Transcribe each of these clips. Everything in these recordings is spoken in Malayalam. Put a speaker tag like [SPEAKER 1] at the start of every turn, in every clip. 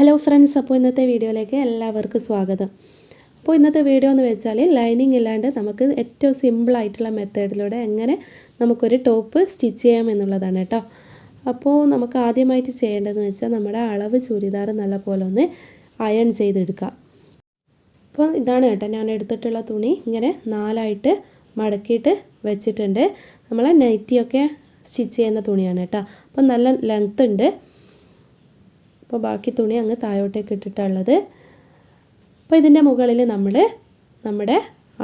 [SPEAKER 1] ഹലോ ഫ്രണ്ട്സ് അപ്പോൾ ഇന്നത്തെ വീഡിയോയിലേക്ക് എല്ലാവർക്കും സ്വാഗതം. അപ്പോൾ ഇന്നത്തെ വീഡിയോ എന്ന് വെച്ചാൽ ലൈനിങ് ഇല്ലാണ്ട് നമുക്ക് ഏറ്റവും സിമ്പിളായിട്ടുള്ള മെത്തേഡിലൂടെ എങ്ങനെ നമുക്കൊരു ടോപ്പ് സ്റ്റിച്ച് ചെയ്യാം എന്നുള്ളതാണ് കേട്ടോ. അപ്പോൾ നമുക്ക് ആദ്യമായിട്ട് ചെയ്യേണ്ടതെന്ന് വെച്ചാൽ നമ്മുടെ അളവ് ചുരിദാർ നല്ല പോലെ ഒന്ന് അയൺ ചെയ്തെടുക്കുക. അപ്പോൾ ഇതാണ് കേട്ടോ ഞാൻ എടുത്തിട്ടുള്ള തുണി. ഇങ്ങനെ നാലായിട്ട് മടക്കിയിട്ട് വെച്ചിട്ടുണ്ട്. നമ്മൾ നൈറ്റിയൊക്കെ സ്റ്റിച്ച് ചെയ്യുന്ന തുണിയാണ് കേട്ടോ. അപ്പോൾ നല്ല ലെങ്ത്ത് ഉണ്ട്. അപ്പോൾ ബാക്കി തുണി അങ്ങ് താഴോട്ടേക്ക് ഇട്ടിട്ടുള്ളത്. അപ്പോൾ ഇതിന്റെ മുകളിൽ നമ്മൾ നമ്മുടെ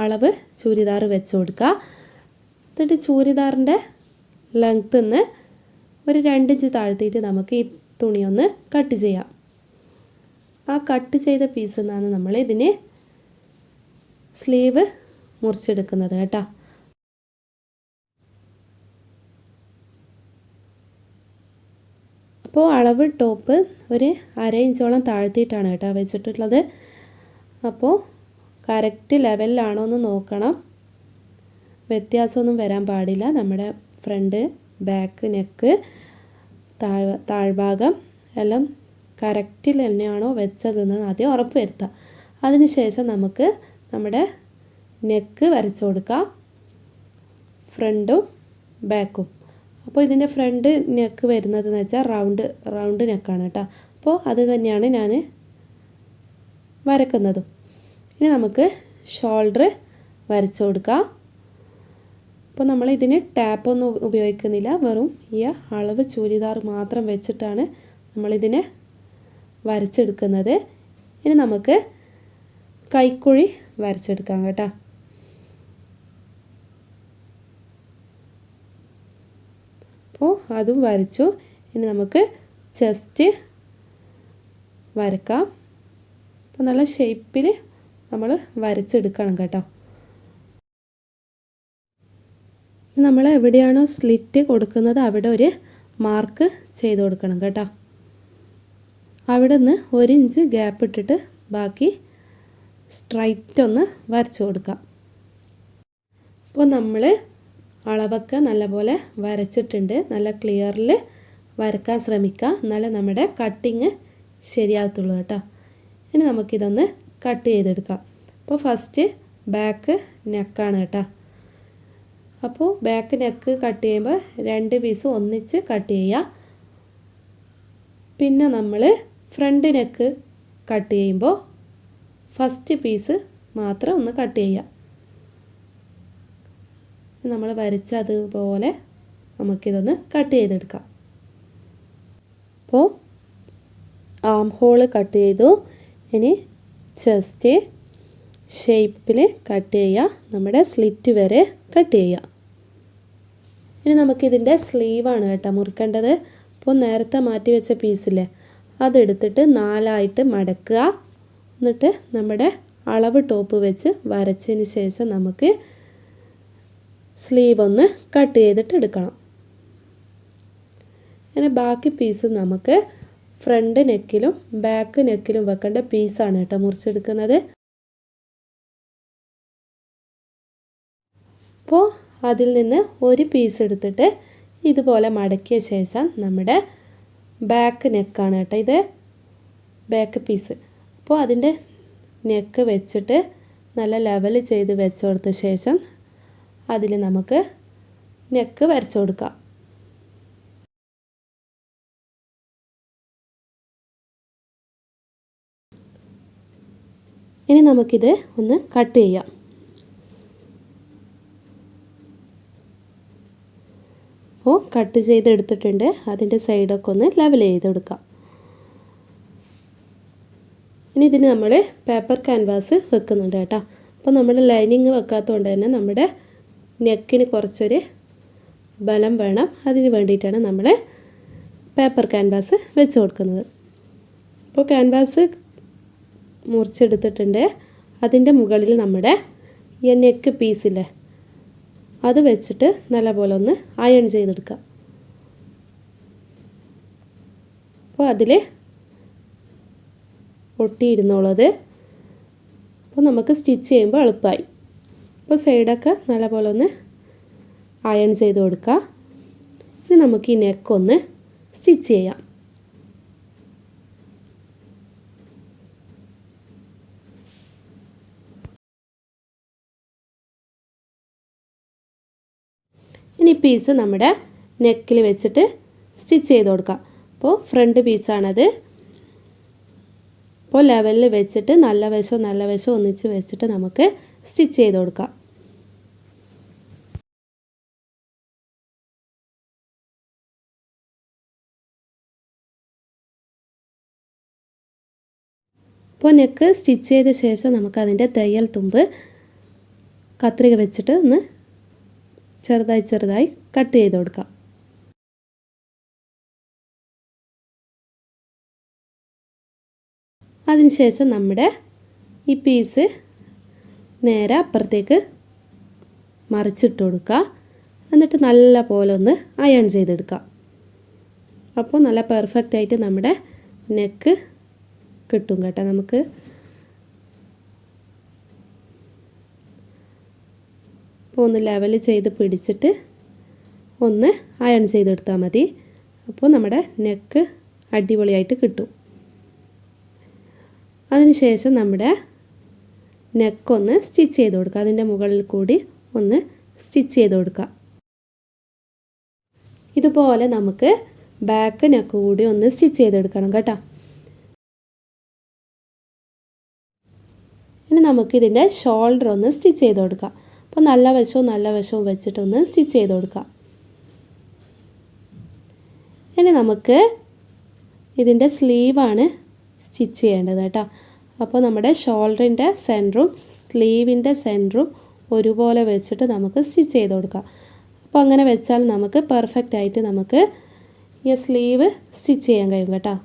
[SPEAKER 1] അളവ് ചൂരിദാർ വെച്ച് കൊടുക്കുക എന്നിട്ട് ചൂരിദാറിന്റെ ലെങ്ത്ത് നിന്ന് ഒരു രണ്ടിഞ്ച് താഴ്ത്തിയിട്ട് നമുക്ക് ഈ തുണിയൊന്ന് കട്ട് ചെയ്യാം. ആ കട്ട് ചെയ്ത പീസിൽ നിന്നാണ് നമ്മൾ ഇതിന് സ്ലീവ് മുറിച്ചെടുക്കുന്നത് കേട്ടോ. അപ്പോൾ അളവ് ടോപ്പ് ഒരു അര ഇഞ്ചോളം താഴ്ത്തിയിട്ടാണ് കേട്ടോ വെച്ചിട്ടുള്ളത്. അപ്പോൾ കറക്റ്റ് ലെവലിലാണോ എന്ന് നോക്കണം. വ്യത്യാസമൊന്നും വരാൻ പാടില്ല. നമ്മുടെ ഫ്രണ്ട് ബാക്ക് നെക്ക് താഴ് താഴ്ഭാഗം എല്ലാം കറക്റ്റിൽ തന്നെയാണോ വെച്ചതെന്ന് ആദ്യം ഉറപ്പ് വരുത്തുക അതിനുശേഷം നമുക്ക് നമ്മുടെ നെക്ക് വരച്ചു കൊടുക്കാം. ഫ്രണ്ടും ബാക്കും. അപ്പോൾ ഇതിന്റെ ഫ്രണ്ട് നെക്ക് വരുന്നത് എന്ന് വെച്ചാൽ റൗണ്ട് റൗണ്ട് നെക്കാണ് കേട്ടോ. അപ്പോൾ അത് തന്നെയാണ് ഞാൻ വരക്കുന്നതും. ഇനി നമുക്ക് ഷോൾഡർ വരച്ചു കൊടുക്കാം. അപ്പോൾ നമ്മൾ ഇതിന് ടാപ്പൊന്നും ഉപയോഗിക്കുന്നില്ല. വെറും ഈ അളവ് ചൂരിദാർ മാത്രം വെച്ചിട്ടാണ് നമ്മളിതിനെ വരച്ചെടുക്കുന്നത്. ഇനി നമുക്ക് കൈക്കുഴി വരച്ചെടുക്കാം കേട്ടോ. അപ്പോൾ അതും വരച്ചു. ഇനി നമുക്ക് ചെസ്റ്റ് വരക്കാം. അപ്പോൾ നല്ല ഷേപ്പിൽ നമ്മൾ വരച്ചെടുക്കണം കേട്ടോ. നമ്മൾ എവിടെയാണോ സ്ലിറ്റ് കൊടുക്കുന്നത് അവിടെ ഒരു മാർക്ക് ചെയ്ത് കൊടുക്കണം കേട്ടോ. അവിടെ നിന്ന് ഒരു ഇഞ്ച് ഗ്യാപ്പ് ഇട്ടിട്ട് ബാക്കി സ്ട്രൈറ്റ് ഒന്ന് വരച്ചു കൊടുക്കാം. അപ്പോൾ നമ്മൾ അളവൊക്കെ നല്ലപോലെ വരച്ചിട്ടുണ്ട്. നല്ല ക്ലിയറിൽ വരക്കാൻ ശ്രമിക്കുക എന്നാലേ നമ്മുടെ കട്ടിങ് ശരിയാകത്തുള്ളൂ കേട്ടോ. ഇനി നമുക്കിതൊന്ന് കട്ട് ചെയ്തെടുക്കാം. അപ്പോൾ ഫസ്റ്റ് ബാക്ക് നെക്കാണ് കേട്ടോ. അപ്പോൾ ബാക്ക് നെക്ക് കട്ട് ചെയ്യുമ്പോൾ രണ്ട് പീസ് ഒന്നിച്ച് കട്ട് ചെയ്യുക. പിന്നെ നമ്മൾ ഫ്രണ്ട് നെക്ക് കട്ട് ചെയ്യുമ്പോൾ ഫസ്റ്റ് പീസ് മാത്രം ഒന്ന് കട്ട് ചെയ്യുക. നമ്മൾ വരച്ചതുപോലെ നമുക്കിതൊന്ന് കട്ട് ചെയ്തെടുക്കാം. അപ്പോൾ ആം ഹോൾ കട്ട് ചെയ്തു. ഇനി ചെസ്റ്റ് ഷേപ്പിൽ കട്ട് ചെയ്യുക നമ്മുടെ സ്ലിറ്റ് വരെ കട്ട് ചെയ്യുക ഇനി നമുക്കിതിന്റെ സ്ലീവാണ് കേട്ടോ മുറിക്കേണ്ടത്. അപ്പോൾ നേരത്തെ മാറ്റി വെച്ച പീസില്ലേ അതെടുത്തിട്ട് നാലായിട്ട് മടക്കുക. എന്നിട്ട് നമ്മുടെ അളവ് ടോപ്പ് വെച്ച് വരച്ചതിന് ശേഷം നമുക്ക് സ്ലീവ് ഒന്ന് കട്ട് ചെയ്തിട്ട് എടുക്കണം. അങ്ങനെ ബാക്കി പീസ് നമുക്ക് ഫ്രണ്ട് നെക്കിലും ബാക്ക് നെക്കിലും വെക്കേണ്ട പീസാണ് കേട്ടോ മുറിച്ചെടുക്കുന്നത്. അപ്പോൾ അതിൽ നിന്ന് ഒരു പീസ് എടുത്തിട്ട് ഇതുപോലെ മടക്കിയ ശേഷം നമ്മുടെ ബാക്ക് നെക്കാണ് കേട്ടോ ഇത്. ബാക്ക് പീസ് അപ്പോൾ അതിന്റെ നെക്ക് വെച്ചിട്ട് നല്ല ലെവൽ ചെയ്ത് വെച്ച് കൊടുത്ത ശേഷം അതിൽ നമുക്ക് നെക്ക് വരച്ചു കൊടുക്കാം. ഇനി നമുക്കിത് ഒന്ന് കട്ട് ചെയ്യാം. അപ്പോൾ കട്ട് ചെയ്തെടുത്തിട്ടുണ്ട്. അതിന്റെ സൈഡൊക്കെ ഒന്ന് ലെവൽ ചെയ്തെടുക്കാം ഇനി ഇതിന് നമ്മൾ പേപ്പർ ക്യാൻവാസ് വെക്കുന്നുണ്ട് കേട്ടോ. അപ്പോൾ നമ്മൾ ലൈനിങ് വെക്കാത്തതുകൊണ്ട് തന്നെ നമ്മുടെ നെക്കിന് കുറച്ചൊരു ബലം വേണം. അതിന് വേണ്ടിയിട്ടാണ് നമ്മൾ പേപ്പർ ക്യാൻവാസ് വെച്ച് കൊടുക്കുന്നത്. അപ്പോൾ ക്യാൻവാസ് മുറിച്ചെടുത്തിട്ടുണ്ട്. അതിന്റെ മുകളിൽ നമ്മുടെ ഈ നെക്ക് പീസില്ലേ അത് വെച്ചിട്ട് നല്ലപോലെ ഒന്ന് അയൺ ചെയ്തെടുക്കുക അപ്പോൾ അതിൽ ഒട്ടിയിരുന്നുള്ളത് അപ്പോൾ നമുക്ക് സ്റ്റിച്ച് ചെയ്യുമ്പോൾ എളുപ്പമായി അപ്പോൾ സൈഡൊക്കെ നല്ലപോലെ ഒന്ന് അയൺ ചെയ്ത് കൊടുക്കുക. ഇനി നമുക്ക് ഈ നെക്ക് ഒന്ന് സ്റ്റിച്ച് ചെയ്യാം. ഇനി പീസ് നമ്മുടെ നെക്കിൽ വെച്ചിട്ട് സ്റ്റിച്ച് ചെയ്ത് കൊടുക്കാം അപ്പോൾ ഫ്രണ്ട് പീസാണത് അപ്പോൾ ലെവലിൽ വെച്ചിട്ട് നല്ല വശം നല്ല വശം ഒന്നിച്ച് വെച്ചിട്ട് നമുക്ക് സ്റ്റിച്ച് ചെയ്ത് കൊടുക്കാം. അപ്പോൾ നെക്ക് സ്റ്റിച്ച് ചെയ്ത ശേഷം നമുക്കതിന്റെ തയ്യൽ തുമ്പ് കത്രിക വെച്ചിട്ട് ഒന്ന് ചെറുതായി ചെറുതായി കട്ട് ചെയ്ത് കൊടുക്കാം. അതിനുശേഷം നമ്മുടെ ഈ പീസ് നേരെ അപ്പുറത്തേക്ക് മറിച്ചിട്ട് കൊടുക്കുക. എന്നിട്ട് നല്ല പോലെ ഒന്ന് അയൺ ചെയ്തെടുക്കുക. അപ്പോൾ നല്ല പെർഫെക്റ്റ് ആയിട്ട് നമ്മുടെ നെക്ക് കിട്ടും കേട്ടോ നമുക്ക്. അപ്പോൾ ഒന്ന് ലെവൽ ചെയ്ത് പിടിച്ചിട്ട് ഒന്ന് അയൺ ചെയ്തെടുത്താൽ മതി. അപ്പോൾ നമ്മുടെ നെക്ക് അടിപൊളിയായിട്ട് കിട്ടും. അതിനുശേഷം നമ്മുടെ നെക്കൊന്ന് സ്റ്റിച്ച് ചെയ്ത് കൊടുക്കുക. അതിന്റെ മുകളിൽ കൂടി ഒന്ന് സ്റ്റിച്ച് ചെയ്ത് കൊടുക്കുക. ഇതുപോലെ നമുക്ക് ബാക്ക് നെക്ക് കൂടി ഒന്ന് സ്റ്റിച്ച് ചെയ്തെടുക്കണം കേട്ടോ. ഇനി നമുക്ക് ഇതിന്റെ ഷോൾഡർ ഒന്ന് സ്റ്റിച്ച് ചെയ്ത് കൊടുക്കാം. അപ്പോൾ നല്ല വശവും നല്ല വശവും വെച്ചിട്ടൊന്ന് സ്റ്റിച്ച് ചെയ്ത് കൊടുക്കാം. ഇനി നമുക്ക് ഇതിന്റെ സ്ലീവാണ് സ്റ്റിച്ച് ചെയ്യേണ്ടത് കേട്ടോ. അപ്പോൾ നമ്മുടെ ഷോൾഡറിന്റെ സെന്ററും സ്ലീവിന്റെ സെന്ററും ഒരുപോലെ വെച്ചിട്ട് നമുക്ക് സ്റ്റിച്ച് ചെയ്ത് കൊടുക്കാം. അപ്പോൾ അങ്ങനെ വെച്ചാൽ നമുക്ക് പെർഫെക്റ്റ് ആയിട്ട് നമുക്ക് ഈ സ്ലീവ് സ്റ്റിച്ച് ചെയ്യാൻ കഴിയും കേട്ടോ.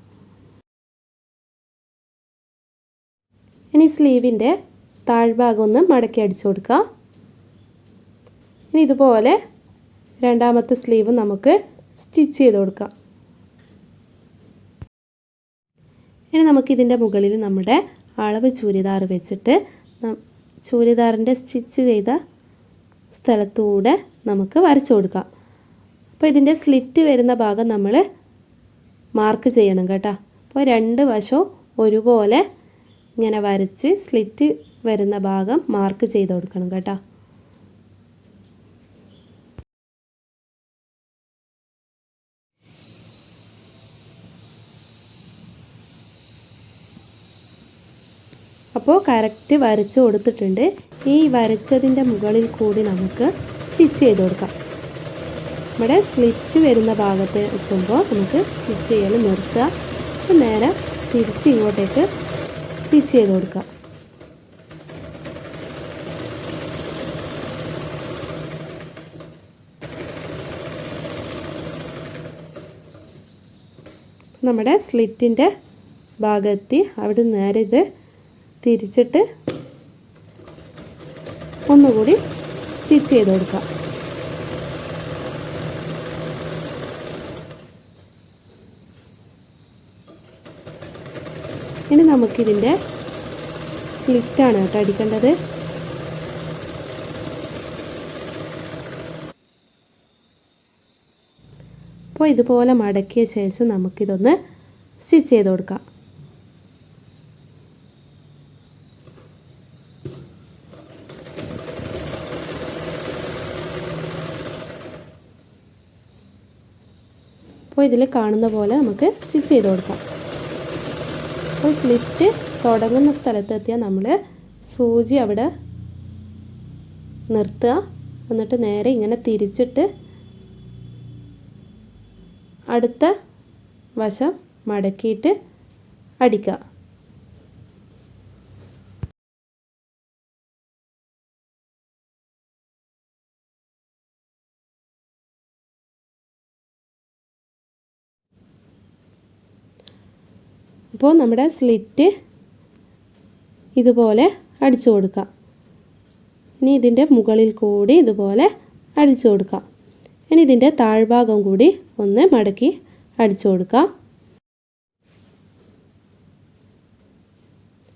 [SPEAKER 1] ഇനി സ്ലീവിന്റെ താഴ്ഭാഗം ഒന്ന് മടക്കി അടിച്ചു കൊടുക്കുക. ഇനി ഇതുപോലെ രണ്ടാമത്തെ സ്ലീവ് നമുക്ക് സ്റ്റിച്ച് ചെയ്ത് കൊടുക്കാം. ഇനി നമുക്കിതിന്റെ മുകളിൽ നമ്മുടെ അളവ് ചൂരിദാർ വെച്ചിട്ട് ചൂരിദാറിന്റെ സ്റ്റിച്ച് ചെയ്ത സ്ഥലത്തൂടെ നമുക്ക് വരച്ചു കൊടുക്കാം. അപ്പോൾ ഇതിന്റെ സ്ലിറ്റ് വരുന്ന ഭാഗം നമ്മൾ മാർക്ക് ചെയ്യണം കേട്ടോ. അപ്പോൾ രണ്ട് വശവും ഒരുപോലെ ഇങ്ങനെ വരച്ച് സ്ലിറ്റ് വരുന്ന ഭാഗം മാർക്ക് ചെയ്ത് കൊടുക്കണം കേട്ടോ. അപ്പോൾ കറക്റ്റ് വരച്ച് കൊടുത്തിട്ടുണ്ട്. ഈ വരച്ചതിന്റെ മുകളിൽ കൂടി നമുക്ക് സ്റ്റിച്ച് ചെയ്ത് കൊടുക്കാം. നമ്മുടെ സ്ലിറ്റ് വരുന്ന ഭാഗത്ത് എത്തുമ്പോൾ നമുക്ക് സ്റ്റിച്ച് ചെയ്യൽ നിർത്തുക. നേരെ തിരിച്ച് ഇങ്ങോട്ടേക്ക് സ്റ്റിച്ച് ചെയ്ത് കൊടുക്കുക നമ്മുടെ സ്ലിറ്റിന്റെ ഭാഗത്തി അവിടെ നേരെ ഇത് തിരിച്ചിട്ട് ഒന്നുകൂടി സ്റ്റിച്ച് ചെയ്ത് കൊടുക്കാം. നമുക്കിതിന്റെ സ്ലിറ്റാണ് കേട്ടോ അടിക്കേണ്ടത്. അപ്പോൾ ഇതുപോലെ മടക്കിയ ശേഷം നമുക്കിതൊന്ന് സ്റ്റിച്ച് ചെയ്ത് കൊടുക്കാം. അപ്പോൾ ഇതിൽ കാണുന്ന പോലെ നമുക്ക് സ്റ്റിച്ച് ചെയ്ത് കൊടുക്കാം. അപ്പോൾ സ്ലിറ്റ് തുടങ്ങുന്ന സ്ഥലത്തെത്തിയാൽ നമ്മൾ സൂചി അവിടെ നിർത്തുക. എന്നിട്ട് നേരെ ഇങ്ങനെ തിരിച്ചിട്ട് അടുത്ത വശം മടക്കിയിട്ട് അടിക്കുക. അപ്പോൾ നമ്മുടെ സ്ലിറ്റ് ഇതുപോലെ അടിച്ചു കൊടുക്കാം. ഇനി ഇതിന്റെ മുകളിൽ കൂടി ഇതുപോലെ അടിച്ചു കൊടുക്കാം. ഇനി ഇതിന്റെ താഴ്ഭാഗം കൂടി ഒന്ന് മടക്കി അടിച്ചു കൊടുക്കാം.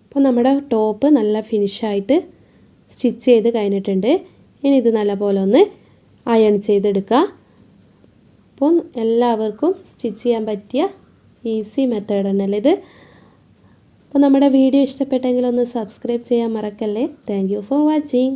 [SPEAKER 1] അപ്പോൾ നമ്മുടെ ടോപ്പ് നല്ല ഫിനിഷായിട്ട് സ്റ്റിച്ച് ചെയ്ത് കഴിഞ്ഞിട്ടുണ്ട്. ഇനി ഇത് നല്ലപോലെ ഒന്ന് അയൺ ചെയ്തെടുക്കുക അപ്പോൾ എല്ലാവർക്കും സ്റ്റിച്ച് ചെയ്യാൻ പറ്റിയ ഈസി മെത്തേഡ് തന്നെയല്ലേ ഇത്? അപ്പോൾ നമ്മുടെ വീഡിയോ ഇഷ്ടപ്പെട്ടെങ്കിൽ ഒന്ന് സബ്സ്ക്രൈബ് ചെയ്യാൻ മറക്കല്ലേ? Thank for watching.